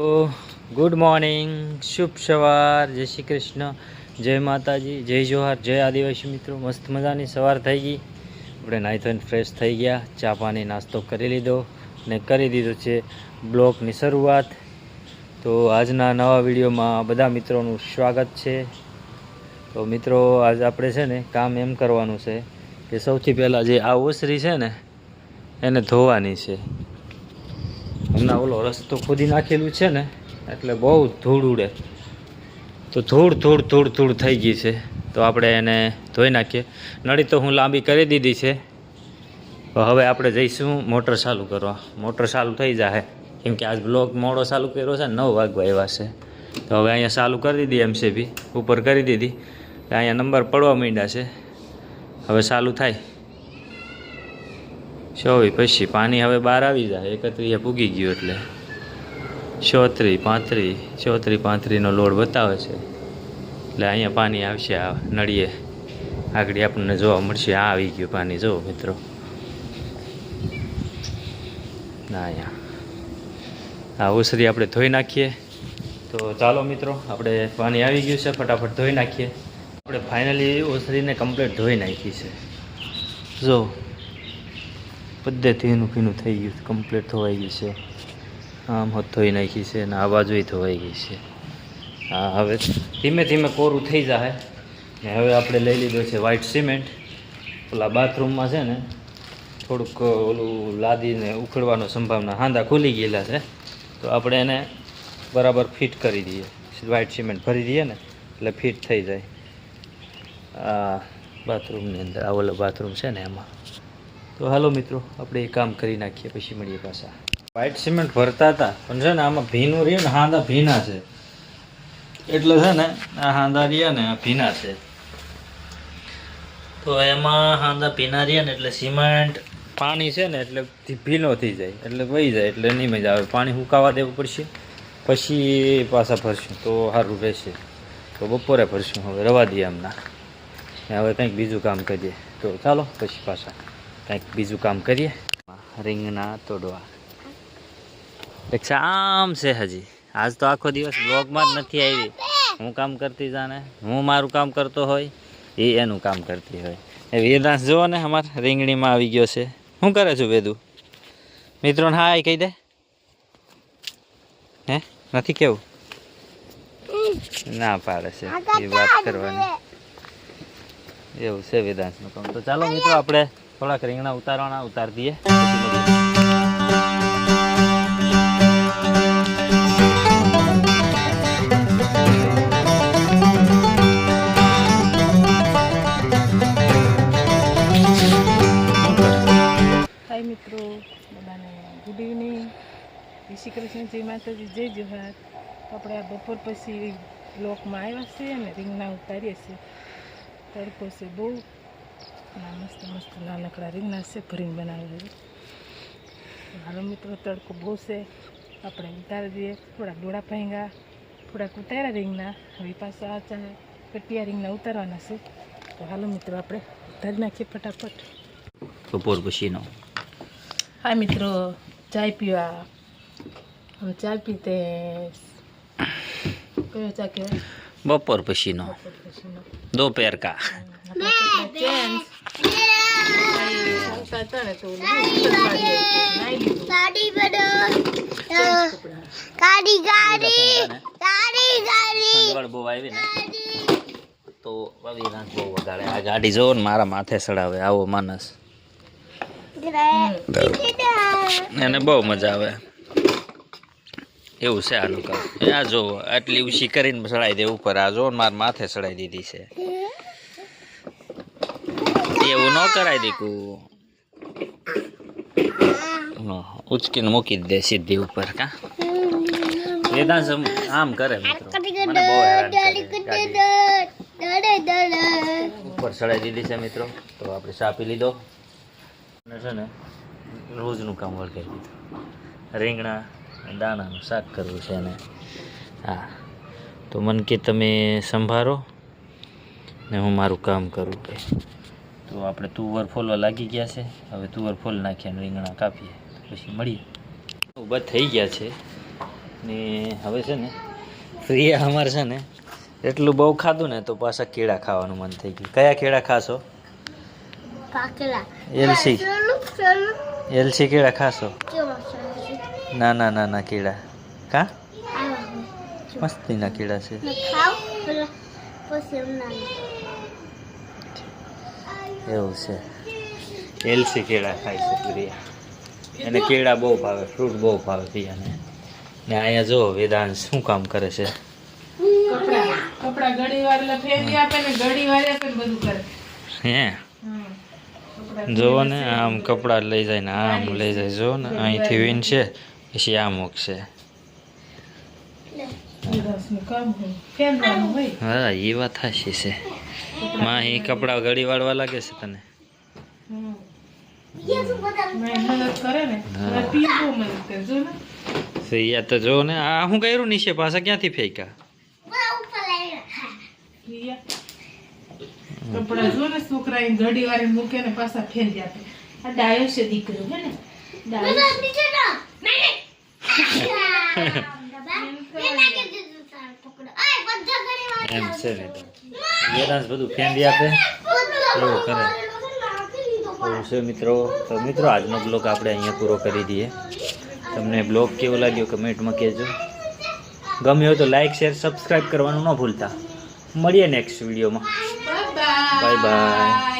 Good morning, શુભ સવાર, જય શ્રી કૃષ્ણ, જય માતાજી, જય જોહાર, જય આદિવાસી મિત્રો. મસ્ત મજાની સવાર થઈ ગઈ. આપણે નાહી ધોઈને ફ્રેશ થઈ ગયા. ચા પાણી, નાસ્તો કરી લીધો ને કરી દીધો છે બ્લોકની શરૂઆત. તો આજના નવા વિડીયોમાં બધા મિત્રોનું સ્વાગત છે. તો મિત્રો, આજ આપણે છે ને કામ એમ કરવાનું છે કે સૌથી પહેલાં જે આ ઓસરી છે ને, એને ધોવાની છે. હમણાં ઓલો રસ્તો ખોદી નાખેલું છે ને, એટલે બહુ ધૂળ ઉડે. તો ધૂળ ધૂળ ધૂળ ધૂળ થઈ ગઈ છે. તો આપણે એને ધોઈ નાખીએ. નળી તો હું લાંબી કરી દીધી છે. હવે આપણે જઈશું મોટર ચાલુ કરવા. મોટર ચાલુ થઈ જાય કેમ કે આજ બ્લોક મોડો ચાલુ કર્યો છે નવ વાગવા એવા છે. તો હવે અહીંયા ચાલુ કરી દીધી એમસીબી. ઉપર કરી દીધી. અહીંયા નંબર પડવા માંડ્યા છે. હવે ચાલુ થાય. ચોવી પછી પાણી હવે બહાર આવી જાય એકત્રીએ પૂગી ગયું એટલે. ચોત્રી પાંત્રી ચોત્રી પાંત્રીનો લોડ બતાવે છે. એટલે અહીંયા પાણી આવશે, આ નળીએ. આગળ આપણને જોવા મળશે, આ આવી ગયું પાણી. જુઓ મિત્રો. ના અહીંયા. આ ઓસરી આપણે ધોઈ નાખીએ. તો ચાલો મિત્રો, આપણે પાણી આવી ગયું છે, ફટાફટ ધોઈ નાખીએ. આપણે ફાઇનલી ઓસરીને કમ્પ્લીટ ધોઈ નાખી છે. જો. બધે એનું પીનું થઈ ગયું કમ્પ્લીટ ધોવાઈ ગયું છે. આમ ધોઈ નાખી છે અને આ બાજુય ધોવાઈ ગઈ છે. હા હવે ધીમે ધીમે કોરું થઈ જાય ને હવે આપણે લઈ લીધો છે વ્હાઇટ સિમેન્ટ ઓલા બાથરૂમમાં છે ને થોડુંક ઓલું લાદીને ઉખડવાનો સંભાવના હાંદા ખુલી ગયેલા છે. તો આપણે એને બરાબર ફિટ કરી દઈએ. વ્હાઇટ સિમેન્ટ ભરી દઈએ ને, એટલે ફિટ થઈ જાય. આ બાથરૂમની અંદર, આ ઓલો બાથરૂમ છે ને એમાં. તો હાલો મિત્રો, આપણે એ કામ કરી નાખીએ, પછી મળીએ પાછા. વ્હાઇટ સિમેન્ટ ભરતા હતા, પણ છે ને આમાં ભીનું રહ્યું ને હાંદા ભીના છે. એટલે છે ને, આ હાંદા રહ્યા ને, આ ભીના છે. તો એમાં હાંદા ભીના રહ્યા ને, એટલે સિમેન્ટ, પાણી છે ને, એટલે ભીનો થઈ જાય, એટલે વહી જાય, એટલે નહીં મજા આવે. પાણી સુકાવા દેવું પડશે, પછી પાછા ભરશું, તો સારું રહેશે. તો બપોરે ભરશું, હવે રવા દઈએ એમના હવે કંઈક બીજું કામ કરીએ. તો ચાલો, પછી પાછા. કંઈક બીજું કામ કરીએ. રીંગના તોડવા. રિક્ષા આમ છે હજી. આજ તો આખો દિવસ બ્લોગમાં જ નથી આવી. હું કામ કરતી જાને હું મારું કામ કરતો હોય, એ એનું કામ કરતી હોય. એ વેદાંશ જુઓ ને, અમારે રીંગણીમાં આવી ગયો છે. શું કરે છું વેદુ? મિત્રોને હા એ કહી દે. હે? નથી કેવું? ના પાડે છે, એ વાત કરવાની. એવું છે વેદાંશનું કામ. તો ચાલો મિત્રો, આપણે થોડાક રીંગણા ઉતારવાના, ઉતાર દઈએ. હાય મિત્રો, બધાને ગુડ ઇવનિંગ શ્રી કૃષ્ણ, જય માતાજી, જય જોહાર. આપણે આ બપોર પછી બ્લોકમાં આવ્યા છીએ અને રીંગણા ઉતારીએ છીએ. તડકો છે બહુ. ના મસ્ત મસ્ત નાનકડા રીંગણા છે ભરીને બનાવી દીધું હાલો મિત્રો તડકો બહુ છે. આપણે ઉતારી દઈએ થોડા ડોળા ભાંગા થોડાક ઉતાર્યા રીંગના હવે પાછા આ ચાલે કટિયા રીંગણા ઉતારવાના છે. તો હાલો મિત્રો આપણે ઉતારી નાખીએ ફટાફટ. બપોર પછીનો. હા મિત્રો ચાય પીવા. ચા પીતે. કયો ચા કહેવાય? બપોર પછીનો. દોપહેર કા. તો આ ગાડી જોવો ને મારા માથે ચડાવે આવો માણસ. એને બહુ મજા આવે. એવું છે આનું કામ. એ આ જો આટલી ઊંચી કરીને ચડાવી દે ઉપર આ જો મારા માથે ચડાવી દીધી છે. એવું ન કરાય દીકું. ઉચકીને મૂકી દે સીધી ઉપર કા? વેદાંશ આમ- કરે મિત્રો. મને બહુ હેરાન ઉપર ચડાવી દીધી છે મિત્રો. તો આપણે ચા લીધો. અને છે ને રોજનું કામ વળગાઈ દીધું. રીંગણા દાણાનું શાક કરવું છે અને હા. તો મન કે તમે સંભાળો ને હું મારું કામ કરું કે. તો આપણે તુવર ફોલવા લાગી ગયા છે. હવે તુવર ફોલ નાખીએ અને રીંગણા કાપીએ. પછી મળીએ. ઊભા થઈ ગયા છે. ને હવે છે ને ફ્રી અમારે છે ને એટલું બહુ ખાધું ને તો પાછા કેળા ખાવાનું મન થઈ ગયું. કયા કેળા ખાશો? એલસી. એલસી કેળા ખાશો? નાના ના ના ના ના કેળા. કા? મસ્તીના કેળા છે. એવું છે. એલસી કેળા ખાય છે પ્રિયા. એને કેળા બહુ ભાવે ફ્રૂટ બહુ ભાવે પ્રિયાને ને. અહીંયા જો વેદાંત શું કામ કરે છે. કપડા કપડા વાર એટલે આપે ને ઘડી વાર આપે બધું કરે. હે. જોવો ને આમ કપડાં લઈ જાય ને આમ લઈ જાય. જો ને અહીંથી વિન છે પછી આ મૂકશે દિવસનું કામ હોય ફેરવાનું હોય હા એ વાત હાશી છે માં એ કપડાં ઘડી વાળવા લાગે છે તને યા તો જો ને આ શું કર્યું નીચે પાછા ક્યાંથી ફેંક્યા કપડા જો ને છોકરા ઘડી વાર મૂકે ને પાછા ફેરવી આપે આ ડાયો છે દીકરો હે ને ડાયો એમ છે વેદાંશ બધું ફેંદી આપે. એવું કરે. એવું છે મિત્રો. તો મિત્રો આજનો બ્લોગ આપણે અહીંયા પૂરો કરી દઈએ. તમને બ્લોગ કેવો લાગ્યો કમેન્ટમાં કહેજો. ગમ્યો તો લાઈક શેર સબસ્ક્રાઈબ કરવાનું ન ભૂલતા. મળીએ નેક્સ્ટ વિડીયોમાં. Bye bye.